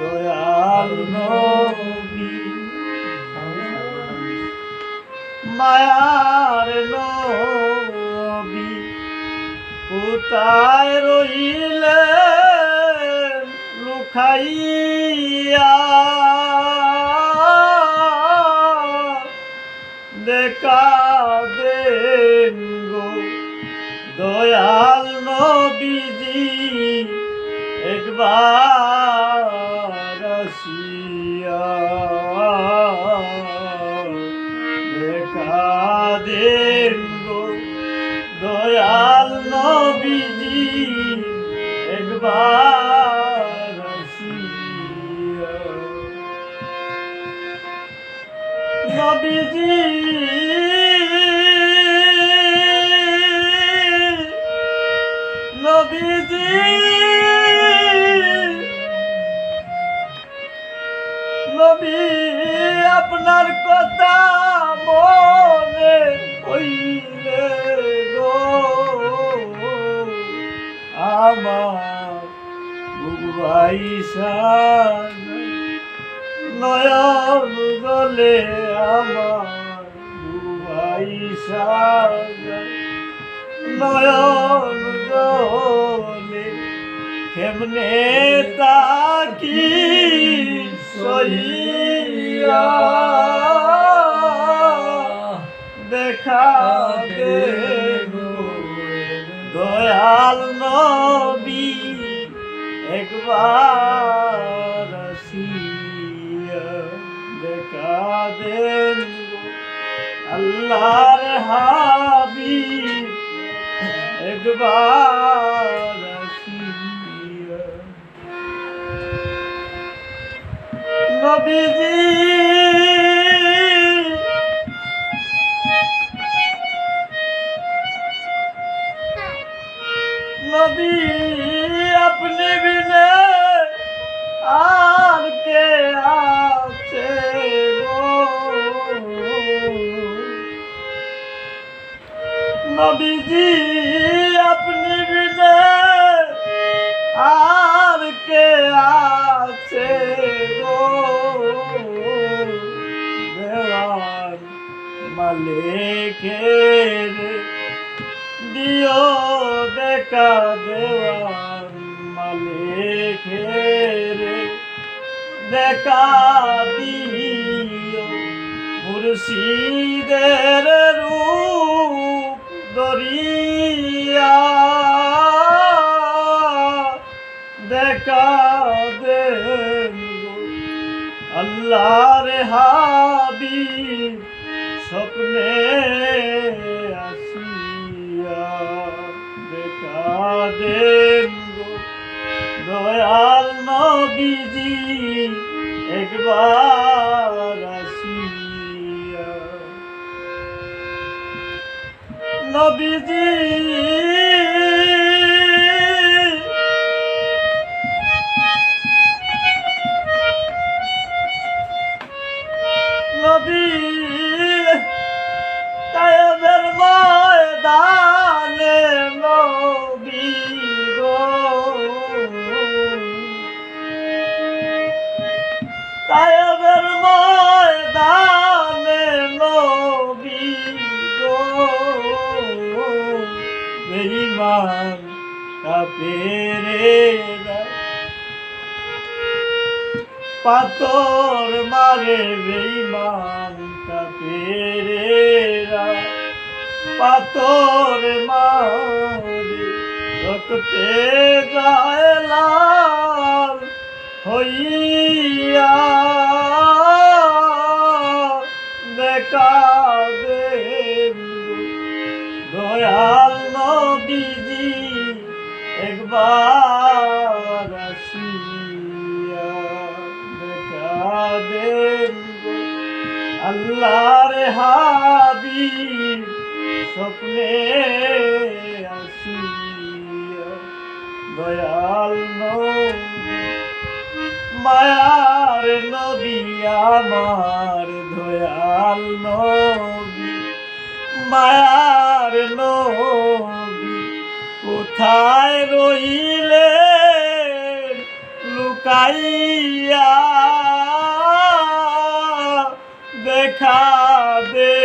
দয়াল নবী। মায়ার নবী কোথায় রইলে লুখাইয়া দেখা দেন দয়াল নবীজি একবার আসিয়া দেখা দেন নবী আপনার কথা মনে হইলে আমার নয়ন গলে আমার নয়ন গলে কেমনে তাকি সইয়া দেখা দেব। দয়াল নবী একবার দেখা দেন আল্লাহর হাবিব একবার নবীজি। নবী আপনি বিনে আর কে আছে নবীজি আপনি বিনে আর কে আছে মালিকের দিও দেখা দেওয়ান মালিকের দেখা দিও মুর্শিদের রূপ দরিয়া দেখা দেন আল্লাহর হাবিব স্বপ্নে আসিয়া দেখা দেন দয়াল নবীজি একবার আসিয়া। নবীজি কাপেরেরা পাতর মারে বেঈমান কাপেরেরা পাতর মারে রক্তে যায় লাল হইয়া একবার আসিয়া দেখা দেব। আল্লাহর হাবিব স্বপ্নে আসিয়া দয়াল মায়ার নবী, আমার দয়াল নবী, মায়ার নবী। কোথায় রইলে লুক লুকাইয়া? দেখা দে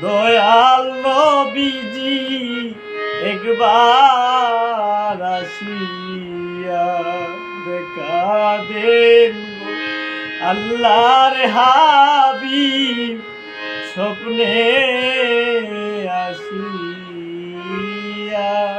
দয়াল নবীজি, একবার আসিয়া দেখা দেন আল্লাহর হাবিব স্বপ্নে Hallelujah.